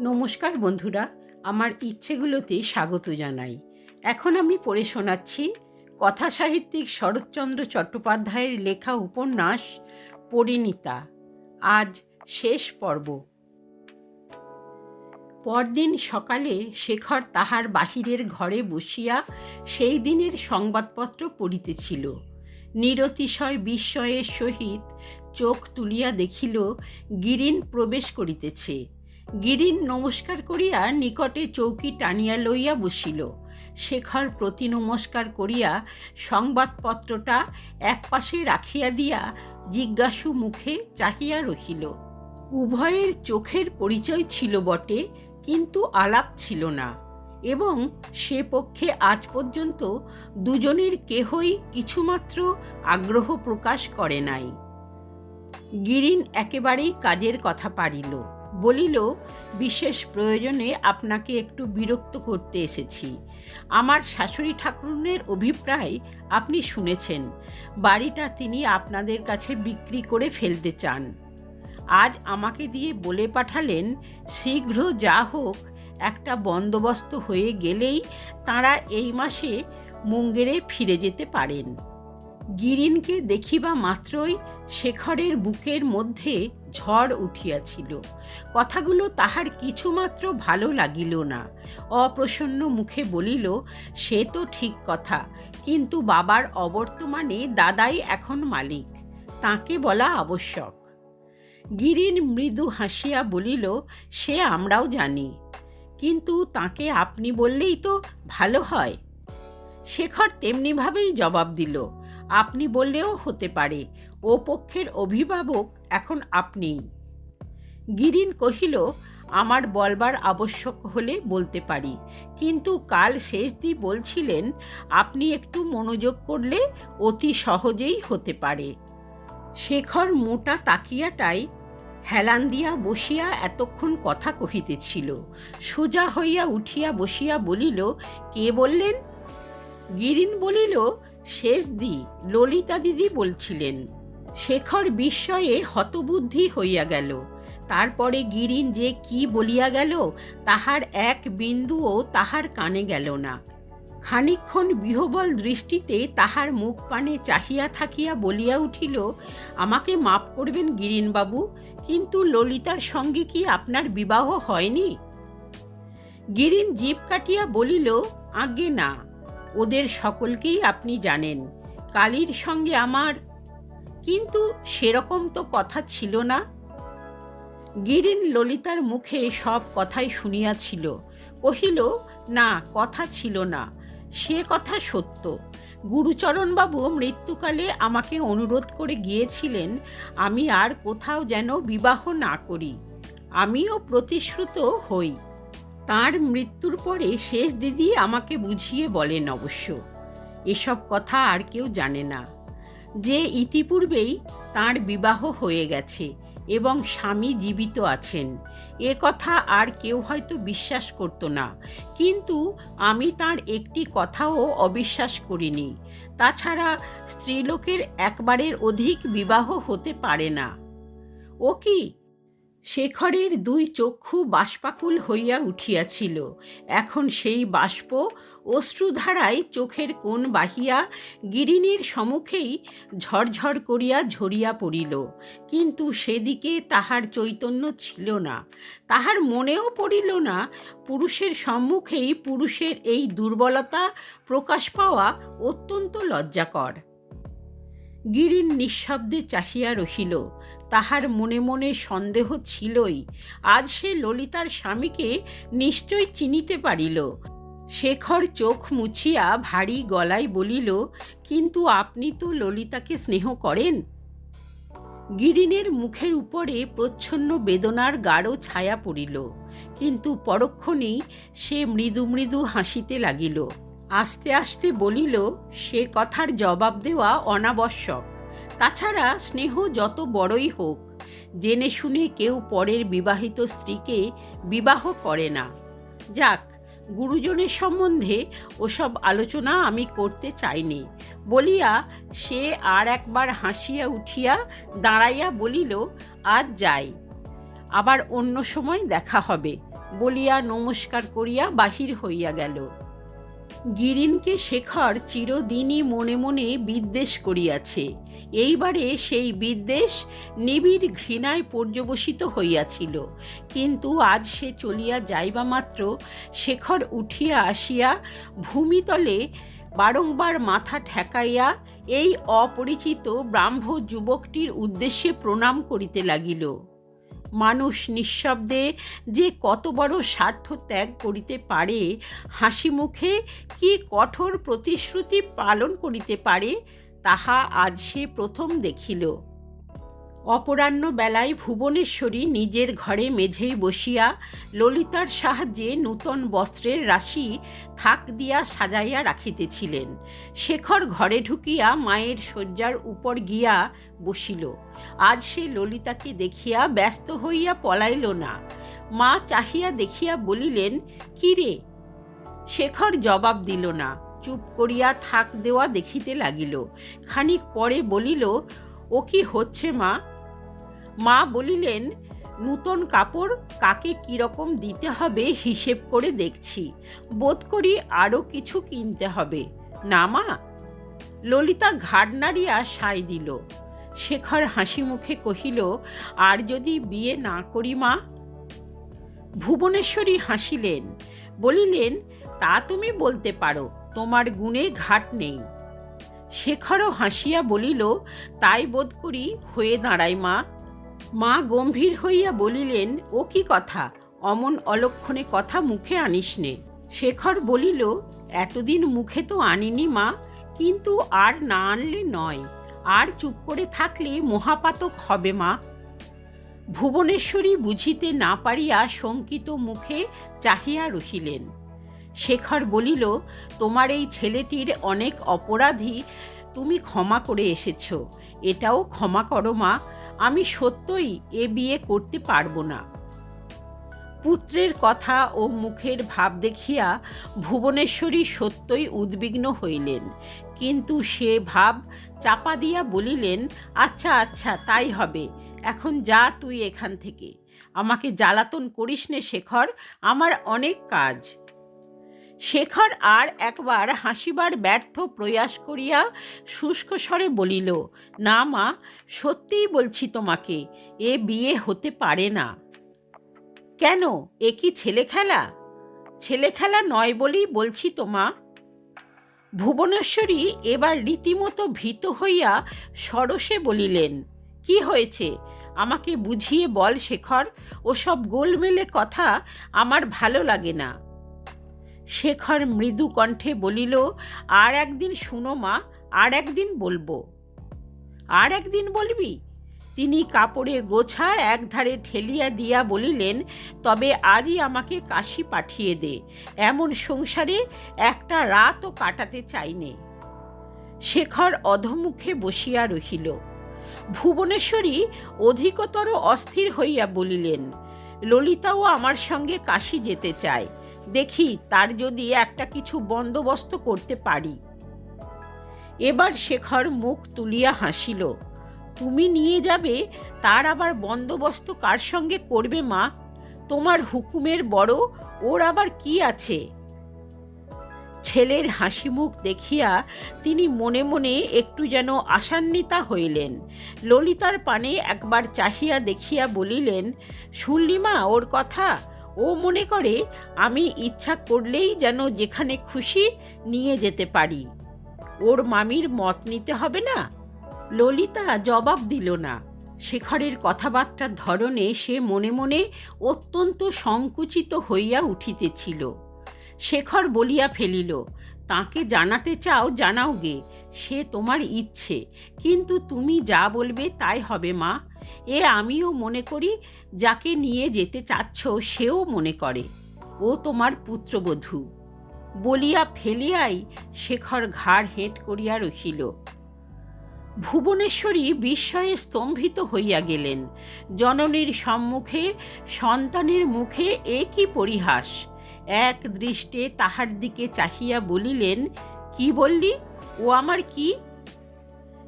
নমস্কার বন্ধুরা, আমার ইচ্ছেগুলোতে স্বাগত জানাই। এখন আমি পড়ে শোনাচ্ছি কথা সাহিত্যিক শরৎচন্দ্র চট্টোপাধ্যায়ের লেখা উপন্যাস পরিণীতা। আজ শেষ পর্ব। পরদিন সকালে শেখর তাহার বাহিরের ঘরে বসিয়া সেই দিনের সংবাদপত্র পড়িতেছিল। নিরতিশয় বিস্ময়ের সহিত চোখ তুলিয়া দেখিল, গিরিন প্রবেশ করিতেছে। গিরিন নমস্কার করিয়া নিকটে চৌকি টানিয়া লইয়া বসিল। শেখর প্রতি নমস্কার করিয়া সংবাদপত্রটা একপাশে রাখিয়া দিয়া জিজ্ঞাসু মুখে চাহিয়া রহিল। উভয়ের চোখের পরিচয় ছিল বটে, কিন্তু আলাপ ছিল না। এবং সে পক্ষে আজ পর্যন্ত দুজনের কেহই কিছুমাত্র আগ্রহ প্রকাশ করে নাই। গিরিন একেবারেই কাজের কথা পারিল। বলিল, বিশেষ প্রয়োজনে আপনাকে একটু বিরক্ত করতে এসেছি। আমার শাশুড়ি ঠাকুরনের অভিপ্রায় আপনি শুনেছেন। বাড়িটা তিনি আপনাদের কাছে বিক্রি করে ফেলতে চান। আজ আমাকে দিয়ে বলে পাঠালেন, শীঘ্র যা হোক, একটা বন্দোবস্ত হয়ে গেলেই তাঁরা এই মাসে মুঙ্গেরে ফিরে যেতে পারেন। গিরিনকে দেখিবা মাত্রই শেখরের বুকের মধ্যে ঝড় উঠিয়াছিল। কথাগুলো তাহার কিছুমাত্র ভালো লাগিল না। অপ্রসন্ন মুখে বলিল, সে তো ঠিক কথা, কিন্তু বাবার অবর্তমানে দাদাই এখন মালিক, তাকে বলা আবশ্যক গিরিন মৃদু হাসিয়া বলিল, সে আমরাও জানি, কিন্তু তাকে আপনি বললেই তো ভালো হয় শেখর তেমনিভাবেই জবাব দিল আপনি বললেও হতে পারে। ও পক্ষের অভিভাবক এখন আপনিই গিরিন কহিল, আমার বলবার আবশ্যক হলে বলতে পারি। কিন্তু কাল শেষদি বলছিলেন, আপনি একটু মনোযোগ করলে অতি সহজেই হতে পারে। শেখর মোটা তাকিয়াটাই হেলান দিয়া বসিয়া এতক্ষণ কথা কহিতেছিল। সোজা হইয়া উঠিয়া বসিয়া বলিল, কে বললেন? গিরিন বলিল শেষ দি ললিতা দিদি বলছিলেন, শেখর বিস্ময়ে হতবুদ্ধি হইয়া গেল। তারপরে গিরিন যে কি বলিয়া গেল, তাহার এক বিন্দুও তাহার কানে গেল না। খানিক্ষণ বিহবল দৃষ্টিতে তাহার মুখ পানে চাহিয়া থাকিয়া বলিয়া উঠিল, আমাকে মাপ করবেন গিরিনবাবু, কিন্তু ললিতার সঙ্গে কি আপনার বিবাহ হয়নি? গিরিন জিভ কাটিয়া বলিল আগে না। ওদের সকলকেই আপনি জানেন। কালীর সঙ্গে আমার কিন্তু সেরকম তো কথা ছিল না। গিরিন ললিতার মুখে সব কথাই শুনিয়াছিল। কহিল, না, কথা ছিল না। সে কথা সত্য। গুরুচরণবাবু মৃত্যুকালে আমাকে অনুরোধ করে গিয়েছিলেন, আমি আর কোথাও যেন বিবাহ না করি। আমিও প্রতিশ্রুত হই। তার মৃত্যুর পরে শেষ দিদি আমাকে বুঝিয়ে বলেন অবশ্য। এসব কথা আর কেউ জানে না। যে ইতিপূর্বেই তার বিবাহ হয়ে গেছে এবং স্বামী জীবিত আছেন, এ কথা আর কেউ হয়তো বিশ্বাস করতো না। কিন্তু আমি তার একটি কথাও অবিশ্বাস করিনি। তাছাড়া স্ত্রীলোকের একবারের অধিক বিবাহ হতে পারে না। ও কি? শেখরের দুই চক্ষু বাষ্পাকুল হইয়া উঠিয়াছিল। এখন সেই বাষ্প অশ্রুধারায় চোখের কোণ বাহিয়া গিরিনীর সম্মুখেই ঝরঝর করিয়া ঝরিয়া পড়িল। কিন্তু সেদিকে তাহার চৈতন্য ছিল না। তাহার মনেও পড়িল না, পুরুষের সম্মুখেই পুরুষের এই দুর্বলতা প্রকাশ পাওয়া অত্যন্ত লজ্জাকর। গিরিন নিঃশব্দে চাহিয়া রহিল। তাহার মনে মনে সন্দেহ ছিলই। আজ সে ললিতার স্বামীকে নিশ্চয় চিনিতে পারিল। শেখর চোখ মুছিয়া ভারী গলায় বলিল, কিন্তু আপনি তো ললিতাকে স্নেহ করেন? গিরিনের মুখের উপরে প্রচ্ছন্ন বেদনার গাঢ় ছায়া পড়িল। কিন্তু পরক্ষণেই সে মৃদু মৃদু হাসিতে লাগিল। আস্তে আস্তে বলিল, সে কথার জবাব দেওয়া অনাবশ্যক। তাছাড়া স্নেহ যত বড়ই হোক, জেনে শুনে কেউ পরের বিবাহিত স্ত্রীকে বিবাহ করে না। যাক, গুরুজনের সম্বন্ধে ওসব আলোচনা আমি করতে চাইনি। বলিয়া সে আর একবার হাসিয়া উঠিয়া দাঁড়াইয়া বলিল, আজ যাই, আবার অন্য সময় দেখা হবে। বলিয়া নমস্কার করিয়া বাহির হইয়া গেল। গিরিনকে শেখর চিরদিনই মনে মনে বিদ্বেষ করিয়াছে। এইবারে সেই বিদ্বেষ নিবিড় ঘৃণায় পর্যবসিত হইয়াছিল। কিন্তু আজ সে চলিয়া যাইবা মাত্র শেখর উঠিয়া আসিয়া ভূমিতলে বারংবার মাথা ঠেকাইয়া এই অপরিচিত ব্রাহ্ম যুবকটির উদ্দেশ্যে প্রণাম করিতে লাগিল। মানুষ নিঃশব্দে যে কত বড় স্বার্থ ত্যাগ করিতে পারে, হাসি মুখে কি কঠোর প্রতিশ্রুতি পালন করিতে পারে, তাহা আজ সে প্রথম দেখিল। অপরাহ্ন বেলায় ভুবনেশ্বরী নিজের ঘরে মেঝেই বসিয়া ললিতার সাহায্যে নূতন বস্ত্রের রাশি থাক দিয়া সাজাইয়া রাখিতেছিলেন। শেখর ঘরে ঢুকিয়া মায়ের শয্যার উপর গিয়া বসিল। আজ সে ললিতাকে দেখিয়া ব্যস্ত হইয়া পলাইল না। মা চাহিয়া দেখিয়া বলিলেন, কি রে? শেখর জবাব দিল না। চুপ করিয়া থাক দেওয়া দেখিতে লাগিল। খানিক পরে বলিল, ও কি হচ্ছে মা? মা বলিলেন, নূতন কাপড় কাকে কীরকম দিতে হবে হিসেব করে দেখছি। বোধ করি আরও কিছু কিনতে হবে। না মা? ললিতা ঘাড় নাড়িয়া সাই দিল। শেখর হাসি মুখে কহিল, আর যদি বিয়ে না করি মা? ভুবনেশ্বরী হাসিলেন, বলিলেন, তা তুমি বলতে পারো, তোমার গুণে ঘাট নেই। শেখরও হাসিয়া বলিল, তাই বোধ করি হয়ে দাঁড়াই মা। মা গম্ভীর হইয়া বলিলেন, ও কি কথা? অমন অলক্ষণে কথা মুখে আনিস নে শেখর বলিল, এতদিন মুখে তো আনিনি মা, কিন্তু আর না আনলে নয়। আর চুপ করে থাকলে মহাপাতক হবে মা। ভুবনেশ্বরী বুঝিতে না পারিয়া শঙ্কিত মুখে চাহিয়া রহিলেন। শেখর বলিল, তোমার এই ছেলেটির অনেক অপরাধী, তুমি ক্ষমা করে এসেছ। এটাও ক্ষমা করো মা। আমি সত্যই এ বিয়ে করতে পারব না। পুত্রের কথা ও মুখের ভাব দেখিয়া ভুবনেশ্বরী সত্যই উদ্বিগ্ন হইলেন। কিন্তু সে ভাব চাপা দিয়া বলিলেন আচ্ছা আচ্ছা তাই হবে। এখন যা তুই এখান থেকে। আমাকে জ্বালাতন করিস নে শেখর, আমার অনেক কাজ। শেখর আর একবার হাসিবার ব্যর্থ প্রয়াস করিয়া শুষ্ক স্বরে বলিল, না মা, সত্যিই বলছি তোমাকে, এ বিয়ে হতে পারে না। কেন? এ কি ছেলে খেলা? ছেলে খেলা নয় বলেই বলছি তোমা ভুবনেশ্বরী এবার রীতিমতো ভীত হইয়া সরসে বলিলেন, কি হয়েছে? আমাকে বুঝিয়ে বল শেখর, ওসব গোলমেলে কথা আমার ভালো লাগে না। শেখর মৃদু কণ্ঠে বলিল, আর একদিন শুনো মা, আর একদিন বলব। আর একদিন বলবি? তিনি কাপড়ের গোছা একধারে ঠেলিয়া দিয়া বলিলেন, তবে আজই আমাকে কাশি পাঠিয়ে দে, এমন সংসারে একটা রাতও কাটাতে চাইনে। শেখর অধমুখে বসিয়া রহিল। ভুবনেশ্বরী অধিকতর অস্থির হইয়া বলিলেন, ললিতাও আমার সঙ্গে কাশি যেতে চায়। দেখি তার যদি একটা কিছু বন্দোবস্ত করতে পারি। এবার শেখর মুখ তুলিয়া হাসিল, তুমি নিয়ে যাবে, তার আবার বন্দোবস্ত কার সঙ্গে করবে মা? তোমার হুকুমের বড়, ওর আবার কি আছে? ছেলের হাসি মুখ দেখিয়া তিনি মনে মনে একটু যেন আশান্বিতা হইলেন। ললিতার পানে একবার চাহিয়া দেখিয়া বলিলেন, শুনলি মা, ওর কথা? ও মনে করে, আমি ইচ্ছা করলেই যেন যেখানে খুশি নিয়ে যেতে পারি। ওর মামির মত নিতে হবে না? ললিতা জবাব দিল না। শেখরের কথাবার্তার ধরনে সে মনে মনে অত্যন্ত সংকুচিত হইয়া উঠিতেছিল। শেখর বলিয়া ফেলিল, তাকে জানাতে চাও, জানাও গে, সে তোমার ইচ্ছে। কিন্তু তুমি যা বলবে তাই হবে মা। এ আমিও মনে করি যাকে নিয়ে যেতে চাচ্ছ সেও মনে করে। ও তোমার পুত্রবধূ। বলিয়া ফেলিয়াই শেখর ঘাড় হেঁট করিয়া রহিল। ভুবনেশ্বরী বিস্ময়ে স্তম্ভিত হইয়া গেলেন। জননীর সম্মুখে, সন্তানের মুখে এ কি পরিহাস। এক দৃষ্টে তাহার দিকে চাহিয়া বলিলেন, কি বললি? ও আমার কি?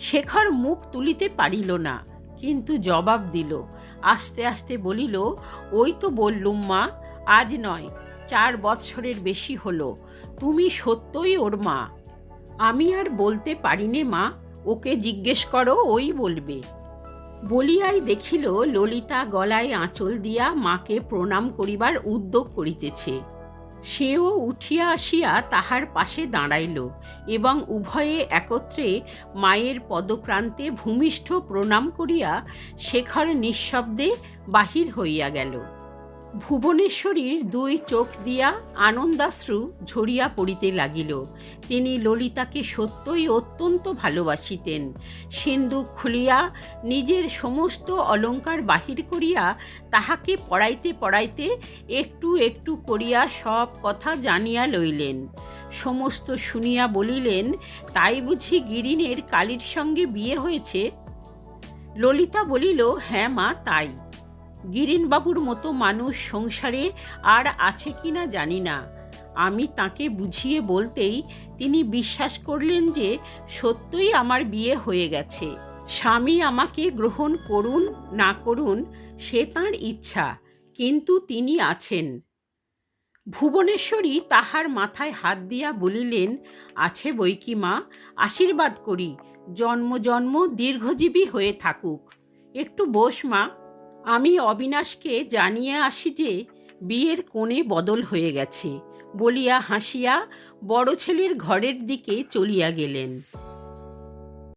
শেখর মুখ তুলিতে পারিল না। কিন্তু জবাব দিল। আস্তে আস্তে বলিল, ওই তো বললুম মা, আজ নয়, চার বৎসরের বেশি হলো, তুমি সত্যই ওর মা। আমি আর বলতে পারিনে মা, ওকে জিজ্ঞেস করো, ওই বলবে। বলিয়াই দেখিল ললিতা গলায় আঁচল দিয়া মাকে প্রণাম করিবার উদ্যোগ করিতেছে। সেও উঠিয়া আসিয়া তাহার পাশে দাঁড়াইল এবং উভয়ে একত্রে মায়ের পদপ্রান্তে ভূমিষ্ঠ প্রণাম করিয়া শেখর নিঃশব্দে বাহির হইয়া গেল। ভুবনেশ্বরীর দুই চোখ দিয়া আনন্দাশ্রু ঝরিয়া পড়িতে লাগিল। তিনি ললিতাকে সত্যই অত্যন্ত ভালোবাসিতেন। সিন্দুক খুলিয়া নিজের সমস্ত অলঙ্কার বাহির করিয়া তাহাকে পড়াইতে পড়াইতে একটু একটু করিয়া সব কথা জানিয়া লইলেন। সমস্ত শুনিয়া বলিলেন, তাই বুঝি গিরিনের কালীর সঙ্গে বিয়ে হয়েছে? ললিতা বলিল হ্যাঁ মা, তাই। গিরিনবাবুর মতো মানুষ সংসারে আর আছে কি না জানি না। আমি তাকে বুঝিয়ে বলতেই তিনি বিশ্বাস করলেন যে সত্যই আমার বিয়ে হয়ে গেছে। স্বামী আমাকে গ্রহণ করুন, না করুন, সে তাঁর ইচ্ছা, কিন্তু তিনি আছেন। ভুবনেশ্বরী তাহার মাথায় হাত দিয়া বলিলেন, আছে বই কি মা, আশীর্বাদ করি, জন্ম জন্ম দীর্ঘজীবী হয়ে থাকুক। একটু বস মা। আমি অবিনাশকে জানিয়ে আসি যে বিয়ের কোণে বদল হয়ে গেছে, বলিয়া হাসিয়া বড় ছেলের ঘরের দিকে চলিয়া গেলেন।